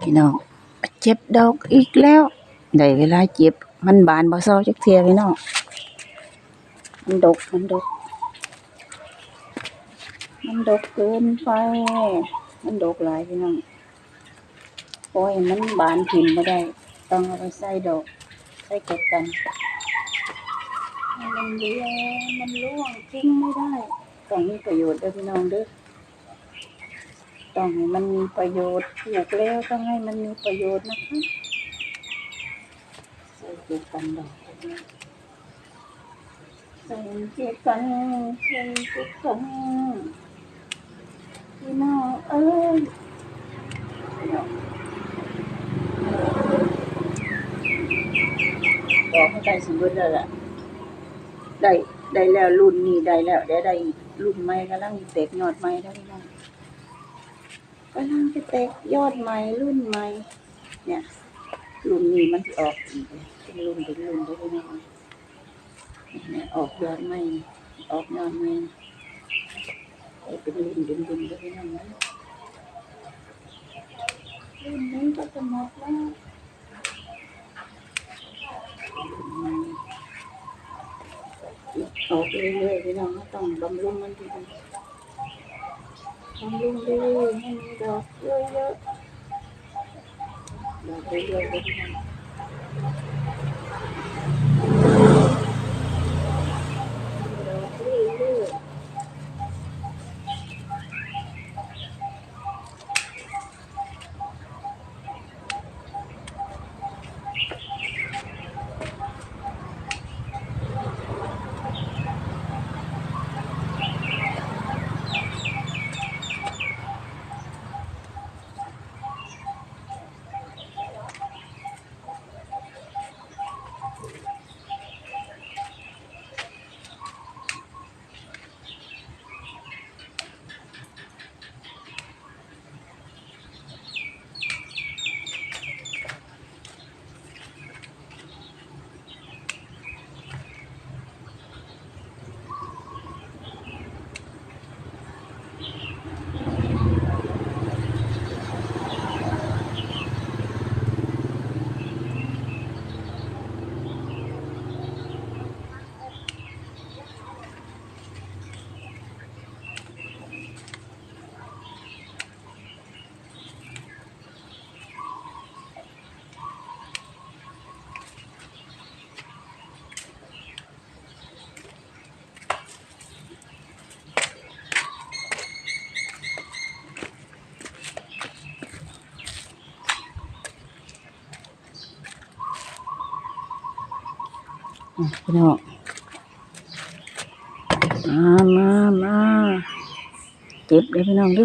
พี่น้องเจ็บดอกอีกแล้วได้เวลาเจ็บ มันบานบ่เซาจักเทียพี่น้องมันดกมันดก มันดกเกินไป มันดกหลายพี่น้องปล่อยมันบานถิ่มบ่ได้ ต้องเอาไปใส่ดอก ใส่เก็บกัน มันเลี้ยมันร่วงทิ้งไม่ได้ต้องมีประโยชน์ด้อพี่น้องเด้อ ต้องให้มันมีประโยชน์ปลูกแล้วต้องให้มันมีประโยชน์นะคะใส่เก็บกันดอกใส่เก็บกันใส่เก็บกันพี่น้องเอ้ยพี่น้อดอกเขาได้สมบูรณ์แล้วล่ะได้ได้แล้วรุ่นนี้ได้แล้วได้ได้รุ่นใหม่กำลังแตกยอดใหม่แล้ว พี่น้องกำลังจะแตกยอดใหม่รุ่นใหม่เนี่ยรุ่นนี้มันจะออกอีกเป็นรุ่นเป็นรุ่นได้ไหมเนี่ยออกยอดใหม่ออกยอดใหม่ไอ้เป็นรุ่นเป็นรุ่นได้ไหมรุ่นนี้ก็จะหมดแล้วออกเรื่อยๆพี่น้องต้องบำรุงมันดีๆ ทำลุงดีให้มีดอกเยอะๆดอกเยอะๆเลยดอกเยอะๆอะ พี่น้องมามามาเก็บเลยพี่น้องเดู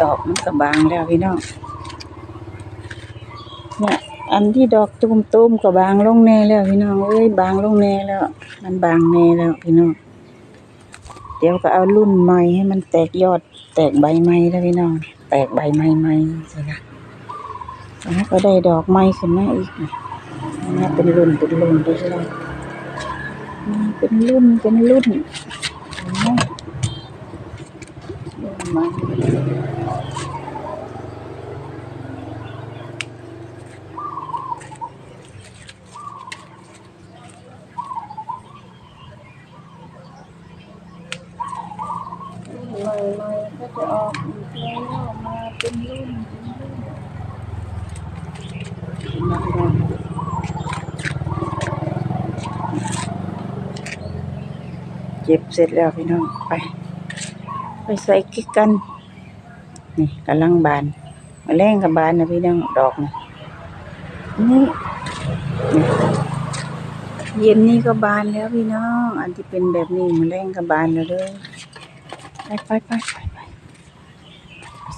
ดอกมันก็บางแล้วพี่น้องเนี่ยอันที่ดอกตุ้มๆก็บางลงแน่แล้วพี่น้องเอ้ยบางลงแน่แล้ว มันบางแน่แล้วพี่น้องเดี๋ยวก็เอารุ่นใหม่ให้มันแตกยอด แตกใบใหม่แล้วพี่น้องแตกใบใหม่ๆสินะแล้วก็ได้ดอกไม้ขึ้นมาอีกนะมาเป็นรุ่นเป็นรุ่นไปเลยเป็นรุ่นเป็นรุ่นเห็นไหมรุ่นไม้รุ่นใหม่ก็จะออกอีกแล้วมาเป็นรุ่นเป็นรุ่นมาก่อนเก็บเสร็จแล้วพี่น้องไป ไปใส่กิ๊กกัน นี่กำลังบานมาแรงกับบานนะพี่น้องดอกนะนี่นี่เย็นนี่ก็บานแล้วพี่น้อง อันที่เป็นแบบนี้มาแรงกับบานแล้วเด้อไปไปไปไปไป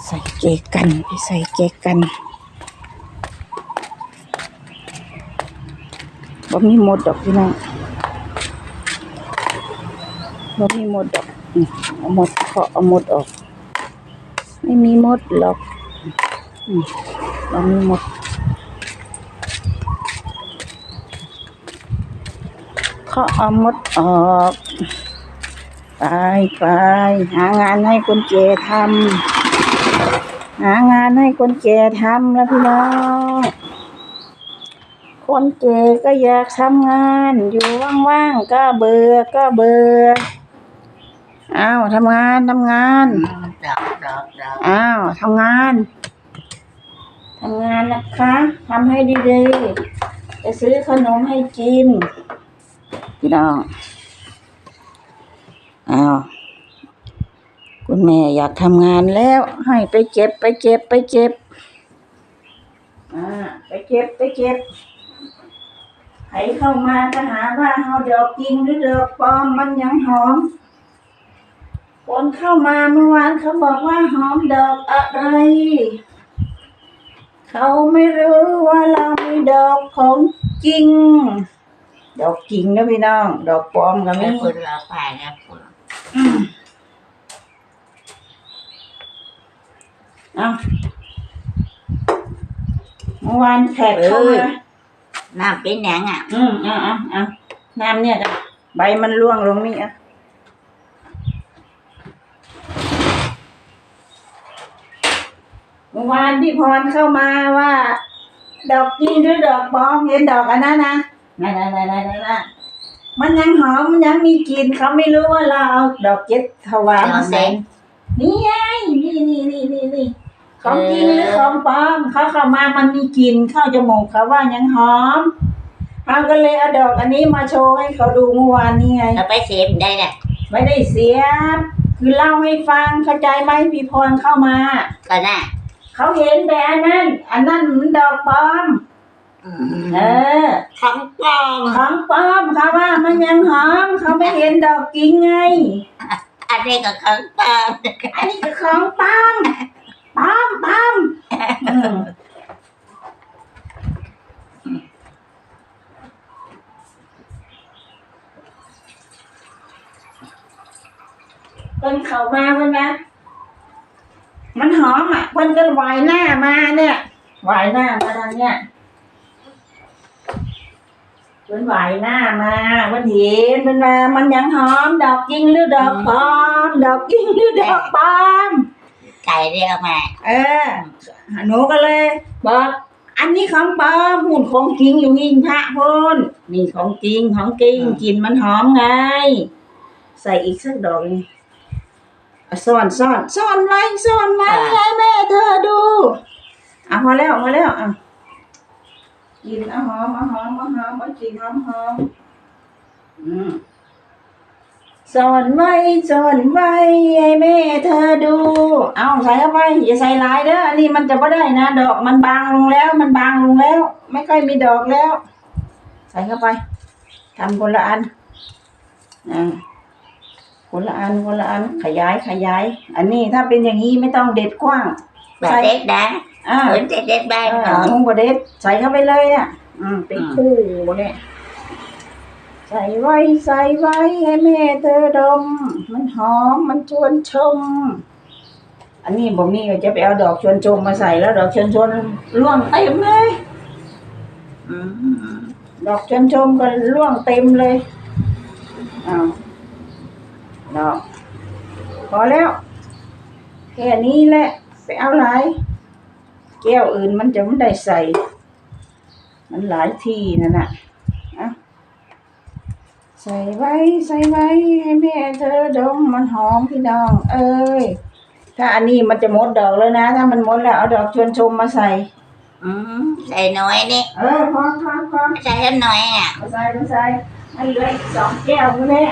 ใส่เกกกันไปใส่เกกกันบ่มีหมดดอกพี่น้องบ่มีหมดดอก เอาหมดเคาะเอาหมดออก ไม่มีหมดหรอกอืมบ่มีหมดเคาะเอาหมดออกไปไปหางานให้คนแก่ทำหางานให้คนแก่ทำแล้วพี่น้องคนเก๋ก็อยากทำงาน อยู่ว่างๆก็เบื่อก็เบื่อ อ้าวทำงานทำงานดอกดอกดอกอ้าวทำงานทำงานนะคะทำให้ดีๆจะซื้อขนมให้กินพี่น้องอ้าวคุณแม่อยากทำงานแล้ว ให้ไปเก็บไปเก็บไปเก็บอ่าไปเก็บไปเก็บใครเข้ามาก็หาว่าเฮาดอกจริงหรือดอกปลอมมันยังหอม คนเข้ามาเมื่อวานเขาบอกว่าหอมดอกอะไร เขาไม่รู้ว่าเรามีดอกของจริง ดอกจริงนะพี่น้อง ดอกปลอมก็ไม่ไม่คุนเราไปนะคุณเอาเมื่อวานแขกเข้ามาน้ำเป็นหยังอะ อืมเอาเอาเอาน้ำเนี่ยจ้ะใบมันร่วงลงนี่อะ เมื่อวานพี่พรเข้ามาว่า ดอกจริงหรือดอกปลอมเห็นดอกอันนั้นนะนั่นนั่นนั่นนั่นนั่นมันยังหอมมันยังมีกลิ่นเขาไม่รู้ว่าเราเอาดอกเจ็ดถวายมาใส่นี่ไงนี่นี่นี่นี่นี่ของจริงหรือของปลอมเขาเข้ามามันมีกลิ่นเข้าจมูกเขาว่ายังหอมเขาก็เลยเอาดอกอันนี้มาโชว์ให้เขาดูเมื่อวานนี้ไงเราไปเสพได้น่ะไม่ได้เสียบคือเล่าให้ฟังเข้าใจไหมพี่พรเข้ามาก็น่ะ เขาเห็นแต่อันนั้น อันนั้นมันดอกปลอม เออ ของปลอมของปลอมเขาว่ามันยังหอม เขาไม่เห็นดอกจริงไง อันนี้ก็ของปลอมอันนี้คือของปลอมปลอมปลอมอืมเป็นเขามาเพื่อนนะ มันหอมอะเพิ่นก็วายหน้ามาเนี่ยวายหน้ามาทางเนี้ยเพิ่นวายหน้ามาเพิ่นเห็นเพิ่นว่ามันยังหอม ดอกจริงหรือดอกปลอม ดอกจริงหรือดอกปลอม ไก่เรียกมาเออหนูก็เลยบอกอันนี้ของปลอมหุ่นของจริงอยู่หิ้งพระพ่นนี่ของจริงของจริงกลินมันหอมไง ใส่อีกสักดอกหนึงอะ ซ่อนซ่อนซ่อนไว้ซ่อนไว้ให้แม่เธอดูอะพอแล้วพอแล้วอะกินเอาหอมเอาหอมเอาหอมเอากลินหอมหอมอืมซ่อนไว้ซ่อนไว้ให้แม่เธอดู เอาใส่เข้าไปอย่าใส่หลายเด้ออันนี้มันจะไม่ได้นะดอกมันบางลงแล้ว มันบางลงแล้ว ไม่ค่อยมีดอกแล้ว ใส่เข้าไปทำคนละอันอ่า คนละอันคนละอันขยายขยาย อันนี้ถ้าเป็นอย่างนี้ไม่ต้องเด็ดกว้างแบบเด็กนะอ่าเหมือนเด็กๆได้เอหออมมุงกว่าเด็ดใส่เข้าไปเลยอะ อืมเป็นคู่เนี่ย ใส่ไว้ใส่ไว้ให้แม่เธอดม มันหอมมันชวนชม อันนี้บ่มีก็จะไปเอาดอกชวนชมมาใส่แล้วดอกชวนชมร่วงเต็มเลย อืมดอกชวนชมก็ร่วงเต็มเลยอ้าวดอก พอแล้ว แค่นี้แหละ ไปเอาหลาย แก้วอื่นมันจะไม่ได้ใส่ มันหลายที่นั่นน่ะอะใส่ไว้ใส่ไว้ให้แม่เธอดมมันหอมพี่น้อง เอ้ยถ้าอันนี้มันจะหมดดอกแล้วนะ ถ้ามันหมดแล้วเอาดอกชวนชมมาใส่ อืมใส่น้อยนี่เออพอพอพอใส่น้อยอะมาใส่มาใส่มันเหลืออีกสองแก้วคุณแม่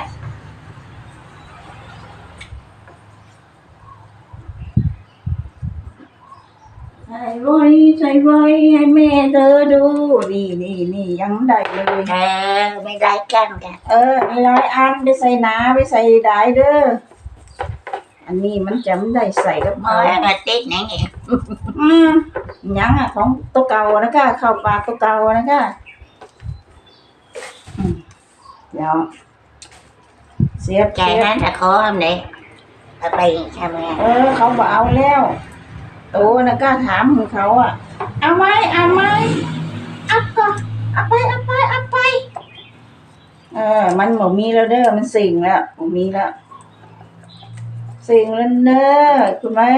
ใส่ ไว้ใส่ไว้ให้แม่เธอดู นี่นี่นี่ยังได้เลยเออไม่ได้กันกันเออมีร้อยอันไปใส่หนาไปใส่ได้เด้ออันนี้มันจะไม่ได้ใส่กับโอ้เขายมาติดนั่นเองอืมยังอะของตัวเก่านะก้าเข้าปากตัวเก่านะก้าอืมเดี๋ยวเสียบใจเสียบนั้นจะขอทำไหนเอาไปทำไงเออเขาบอกเอาแล้ว โตนะก้าถามของเขาอะเอาไหมเอาไหมเอาก็เอาไปเอาไปเอาไป เออ มันหมมีแล้วเด้อมันสิ่งแล้วหมมีแล้วสิ่งแล้วเด้อคุณแม่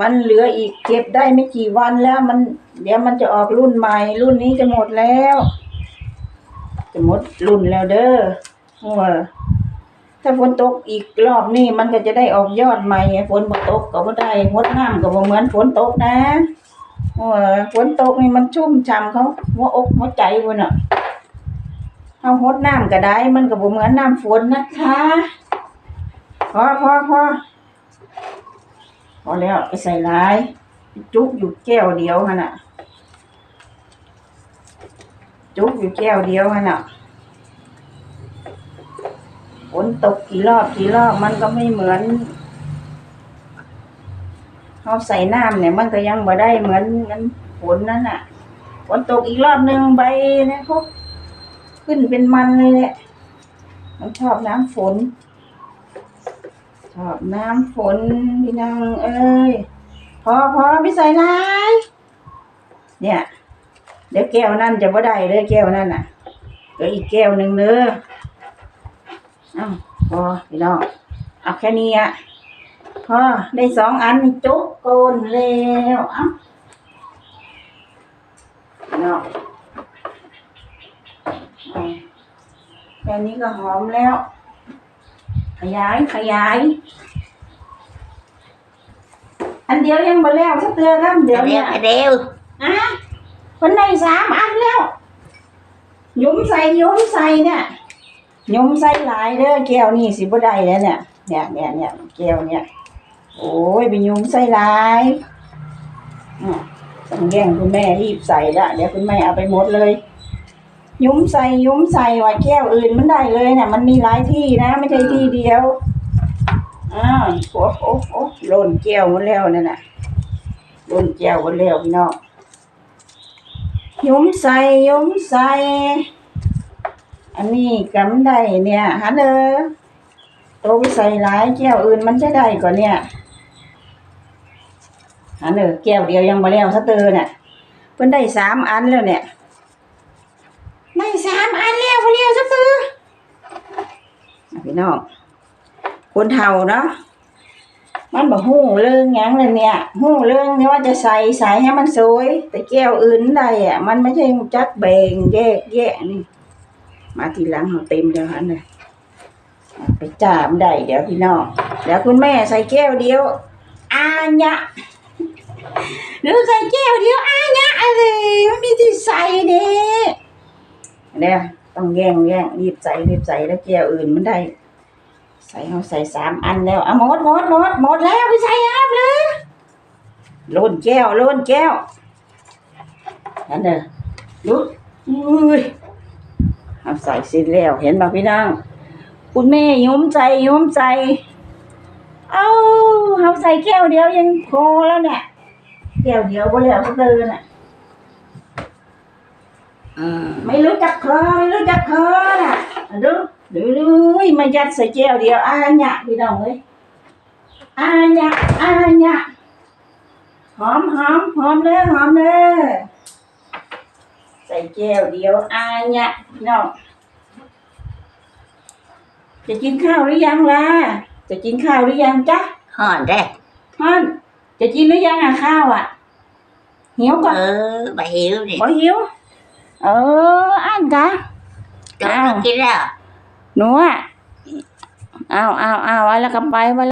มันเหลืออีกเก็บได้ไม่กี่วันแล้ว มัน เดี๋ยวมันจะออกรุ่นใหม่ รุ่นนี้จะหมดแล้ว จะหมดรุ่นแล้วเด้อเออ ถ้าฝนตกอีกรอบนี่มันก็จะได้ออกยอดใหม่ฝนบ่ตกก็บ่ได้งดน้ำก็บ่เหมือนฝนตกนะฝนตกนี่มันชุ่มฉ่ำเขาหัวอกหัวใจพุ่นน่ะเฮาหดน้ำก็ได้ มันก็บ่เหมือนน้ำฝนนะคะพอพอพอพอแล้วไปใส่หลาย จุกอยู่แก้วเดียวหั่นน่ะจุกอยู่แก้วเดียวหั่นน่ะ นตกกี่รอบกี่รอบมันก็ไม่เหมือนเขาใส่น้ำเนี่ยมันก็ยังบ่ได้เหมือนนั้นฝนนั่นน่ะฝนตกอีกรอบหนึ่งใบนะเขาขึ้นเป็นมันเลยแหละมันชอบน้ำฝน ชอบน้ำฝนพี่นางเอ้ยพอพอไม่ใส่ลายเนี่ย เดี๋ยวแก้วนั่นจะบ่ได้เลยแก้วนั่นน่ะเดี๋ยวอีกแก้วหนึ่งเด้อ อ้าวพอพี่น้องเอาแค่นี้อะพอได้สองอันนี่จุกโกนแล้วเอ้าพี่น้องเอาแค่นี้ก็หอมแล้ว ขยายขยาย อันเดียวยังมาแล้วสักเตือนแล้วเดี๋ยวเร็เนี่วยเร็วอะคนได้สามอันแล้วหยุ้มใส่หยุ้มใส่เนี่ย ยมใส่หลายเด้อแก้วนี่สิบ่ได้แล้วเนี่ยเนี่ยเนี่ยเนี่ยแก้วเนี่ย โอ้ยไปยมใส่หลายอะต้องแย่งคุณแม่รีบใส่ละเดี๋ยวคุณแม่เอาไปหมดเลย ยุ้มใส่ยุ้มใส่ว่าแก้วอื่นมันได้เลยเนี่ยมันมีหลายที่นะ ไม่ใช่ที่เดียวอ้าวโอ้โอ้โอ้หล่นแก้วหมดแล้วนั่นน่ะหล่นแก้วหมดแล้วพี่น้องยุ้มใส่ยุ้มใส่ อันนี้กำได้เนี่ยฮันเดอโตไปใส่หลายแก้วอื่นมันจะได้ก่อนเนี่ยฮันเดอแก้วเดียวยังมาแล้วสะเตอร์เนี่ยเพิ่นได้สามอันแล้วเนี่ยได้สามอันแล้วพอแล้วสะเตอร์พี่น้องคนเฒ่าเนาะมันบอกหู้เรื่องยังเลยเนี่ยหู้เรื่องนี่ว่าจะใส่ใส่ให้มันสวย แต่แก้วอื่นได้อะมันไม่ใช่จักแบ่งแยกแยะนี่ มาทีหลังเขาเต็มแล้วฮะเนี่ยไปจามได้เดี๋ยวพี่น้องเดี๋ยวคุณแม่ใส่แก้วเดียวอาญะหรือใส่แก้วเดียวอาญะอะไรไม่มีที่ใส่เด้เนี่ยต้องแย่งแย่งรีบใส่รีบใส่แล้วแก้วอื่นมันได้ ใส่เขาใส่สามอันแล้วอะหมดหมดหมดหมดแล้วไปใส่อัพเลยล้นแก้วล้นแก้วนั่นเด้อลุกอุ้ย ใส่เสร็จแล้ว เห็นป่ะพี่นางคุณแม่ยุ้มใจยุ้มใจ เอาเอาใส่แก้วเดียวยังพอแล้วเนี่ยแก้วเดียวก็แล้วก็เดินอะไม่รู้จักเคอไม่รู้จักเคอน่ะดูดูดูมายัดใส่แก้วเดียวอาญะพี่น้องเอ้ยอาญะอาญะหอมหอมหอมเด้อหอมเด้อใส่แก้วเดียวอาเนี่ยพี่น้อง จะกินข้าวหรือยังล่ะ จะกินข้าวหรือยังจ๊ะห่อนได้ฮันจะกินหรือยังอะข้าวอะ หิวก่อนเออไปหิวดิบ่หิว เอออ่านกะตัวกินแล้วหนูอะเอาเอาเอาไว้แล้วก็ไปไว้